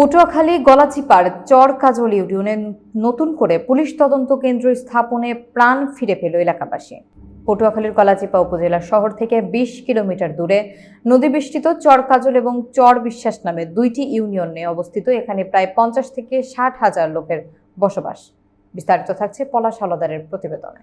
পটুয়াখালী গলাচিপার চর কাজল ইউনিয়নে নতুন করে পুলিশ তদন্ত কেন্দ্র স্থাপনে প্রাণ ফিরে পেল এলাকাবাসী। পটুয়াখালীর গলাচিপা উপজেলা শহর থেকে বিশ কিলোমিটার দূরে নদী বেষ্টিত চর কাজল এবং চর বিশ্বাস নামে দুইটি ইউনিয়নে অবস্থিত এখানে প্রায় পঞ্চাশ থেকে ষাট হাজার লোকের বসবাস। বিস্তারিত থাকছে পলাশ হলদারের প্রতিবেদনে।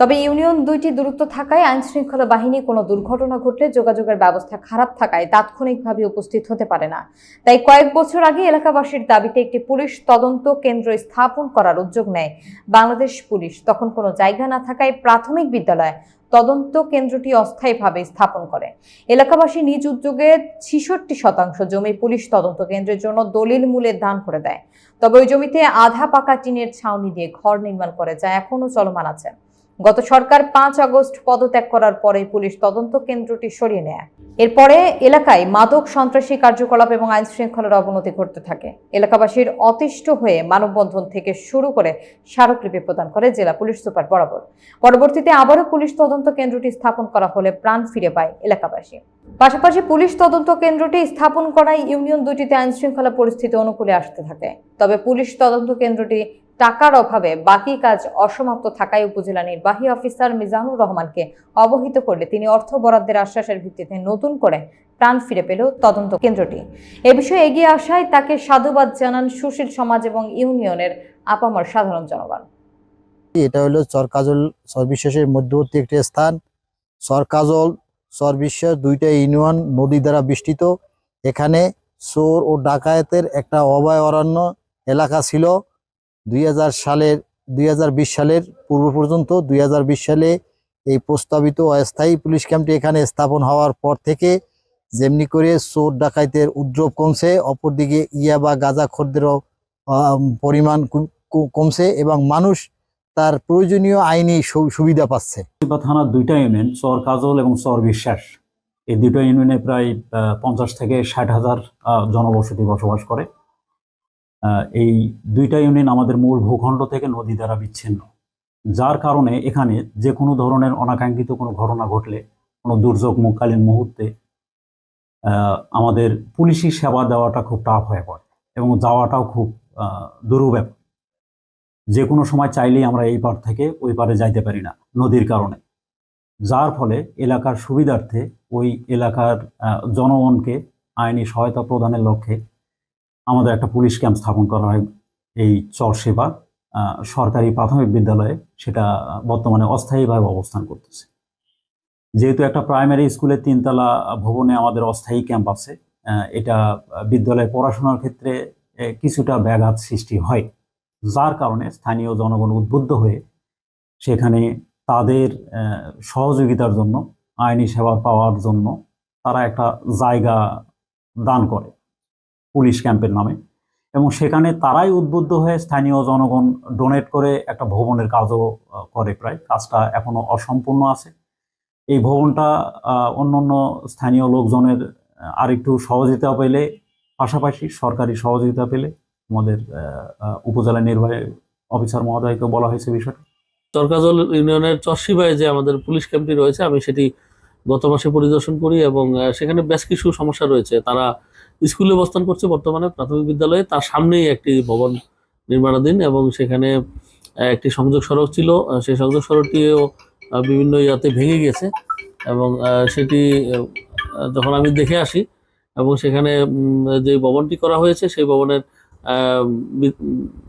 তবে ইউনিয়ন দুইটি দূরত্ব থাকায় আইন শৃঙ্খলা বাহিনী কোনো দুর্ঘটনা ঘটলে যোগাযোগের ব্যবস্থা খারাপ থাকায় তাৎক্ষণিকভাবে উপস্থিত হতে পারে না। তাই কয়েক বছর আগে এলাকাবাসীর দাবিতে একটি পুলিশ তদন্ত কেন্দ্র স্থাপন করার উদ্যোগ নেয় বাংলাদেশ পুলিশ। তখন কোনো জায়গা না থাকায় প্রাথমিক বিদ্যালয় তদন্ত কেন্দ্রটি অস্থায়ীভাবে স্থাপন করে। এলাকাবাসী নিজ উদ্যোগে ছিষট্টি শতাংশ জমি পুলিশ তদন্ত কেন্দ্রের জন্য দলিল মূল্যে দান করে দেয়। তবে ওই জমিতে আধা পাকা টিনের ছাউনি দিয়ে ঘর নির্মাণ করে যা এখনও চলমান আছে। গত সরকার পাঁচ আগস্ট পদত্যাগ করার পরে পুলিশ তদন্ত কেন্দ্রটি সরিয়ে নেয়। এরপরে এলাকায় মাদক সন্ত্রাসী কার্যকলাপ এবং আইন শৃঙ্খলার অবনতি ঘটতে থাকে। এলাকাবাসীর অতিষ্ঠ হয়ে মানববন্ধন থেকে শুরু করে স্মারকলিপি প্রদান করে জেলা পুলিশ সুপার বরাবর। পরবর্তীতে আবারও পুলিশ তদন্ত কেন্দ্রটি স্থাপন করা হলে প্রাণ ফিরে পায় এলাকাবাসী। পাশাপাশি পুলিশ তদন্ত কেন্দ্রটি স্থাপন করায় ইউনিয়ন দুটিতে আইন শৃঙ্খলা পরিস্থিতি অনুকূলে আসতে থাকে। তবে পুলিশ তদন্ত কেন্দ্রটি টাকার অভাবে বাকি কাজ অসমাপ্ত থাকায় উপজেলা নির্বাহী অফিসার মিজানুর রহমানকে অবহিত করলে তিনি অর্থ বরাদ্দের আশ্বাসের ভিত্তিতে নতুন করে প্রাণ ফিরে পেল তদন্ত কেন্দ্রটি। এ বিষয়ে এগিয়ে আসায় তাকে সাধুবাদ জানান সুশীল সমাজ এবং ইউনিয়নের আপামর সাধারণ জনগণ। এটা হলো চরকাজল সরবিশ্বাসের মধ্যবর্তী একটি স্থান। চরকাজল সরবিশ্বাস দুইটা ইউনিয়ন নদী দ্বারা বেষ্টিত। এখানে চোর ও ডাকায়েতের একটা অভয় অরণ্য এলাকা ছিল। দুই হাজার সালের, দুই হাজার বিশ সালের পূর্ব পর্যন্ত দুই হাজার বিশ সালে এই প্রস্তাবিত অস্থায়ী পুলিশ ক্যাম্পটি এখানে স্থাপন হওয়ার পর থেকে যেমনি করে চোর ডাকাইতের উদ্রব কমছে, অপরদিকে ইয়া বা গাঁজা খদ্দেরও পরিমাণ কম- কম- কমছে এবং মানুষ তার প্রয়োজনীয় আইনি সুবিধা পাচ্ছে। থানার দুইটা ইউনিয়ন, চর কাজল এবং চর বিশ্বাস, এই দুইটা ইউনিয়নে প্রায় পঞ্চাশ থেকে ষাট হাজার জনবসতি বসবাস করে। এই দুইটা ইউনিয়ন আমাদের মূল ভূখণ্ড থেকে নদী দ্বারা বিচ্ছিন্ন। যার কারণে এখানে যে কোনো ধরনের অনাকাঙ্ক্ষিত কোনো ঘটনা ঘটলে কোনো দুর্যোগ মুকালীন মুহূর্তে আমাদের পুলিশি সেবা দেওয়াটা খুব টাফ হয়ে পড়ে এবং যাওয়াটাও খুব আহ, যে কোনো সময় চাইলেই আমরা এই পার থেকে ওই পারে যাইতে পারি না নদীর কারণে। যার ফলে এলাকার সুবিধার্থে ওই এলাকার জনগণকে আইনি সহায়তা প্রদানের লক্ষ্যে আমাদের একটা পুলিশ ক্যাম্প স্থাপন করা হয় এই চর সেবা সরকারি প্রাথমিক বিদ্যালয়ে সেটা বর্তমানে অস্থায়ীভাবে অবস্থান করতেছে। যেহেতু একটা প্রাইমারি স্কুলের তিনতলা ভবনে আমাদের অস্থায়ী ক্যাম্প আছে এটা বিদ্যালয়ে পড়াশোনার ক্ষেত্রে কিছুটা ব্যাঘাত সৃষ্টি হয়। যার কারণে স্থানীয় জনগণ উদ্বুদ্ধ হয়ে সেখানে তাদের সহযোগিতার জন্য, আইনি সেবা পাওয়ার জন্য তারা একটা জায়গা দান করে। পুলিশ ক্যাম্পের নামে। এবং সেখানে তারাই উদ্বুদ্ধ হয়ে স্থানীয় জনগণ ডোনেট করে একটা ভবনের কাজও করে প্রায়। কাজটা এখনও অসম্পূর্ণ আছে। এই ভবনটা আহ, অন্যান্য স্থানীয় লোকজনের আরেকটু সহযোগিতা পেলে পাশাপাশি সরকারি সহযোগিতা পেলে আমাদের উপজেলা নির্বাহী অফিসার মহোদয়কে বলা হয়েছে বিষয়টা। চরকাজল ইউনিয়নের চরশিবায় যে আমাদের পুলিশ ক্যাম্পটি রয়েছে আমি সেটি গত মাসে পরিদর্শন করি এবং সেখানে বেশ কিছু সমস্যা রয়েছে। তারা স্কুলে অবস্থান করছে বর্তমানে প্রাথমিক বিদ্যালয়ে। তার সামনেই একটি ভবন নির্মাণাধীন এবং সেখানে একটি সংযোগ সড়ক ছিল। সেই সংযোগ সড়কটিও বিভিন্ন ইয়াতে ভেঙে গেছে এবং সেটি যখন আমি দেখে আসি এবং সেখানে যে ভবনটি করা হয়েছে, সেই ভবনের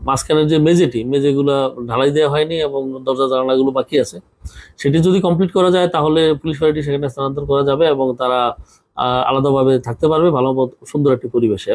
মাঝখানের যে মেঝেটি, মেঝেগুলো ঢালাই দেওয়া হয়নি এবং দরজা, জানালাগুলো বাকি আছে। সেটি যদি কমপ্লিট করা যায়, তাহলে পুলিশ ফাঁড়িটি সেখানে স্থানান্তর করা যাবে এবং তারা আলাদাভাবে থাকতে পারবে ভালো সুন্দর একটি পরিবেশে।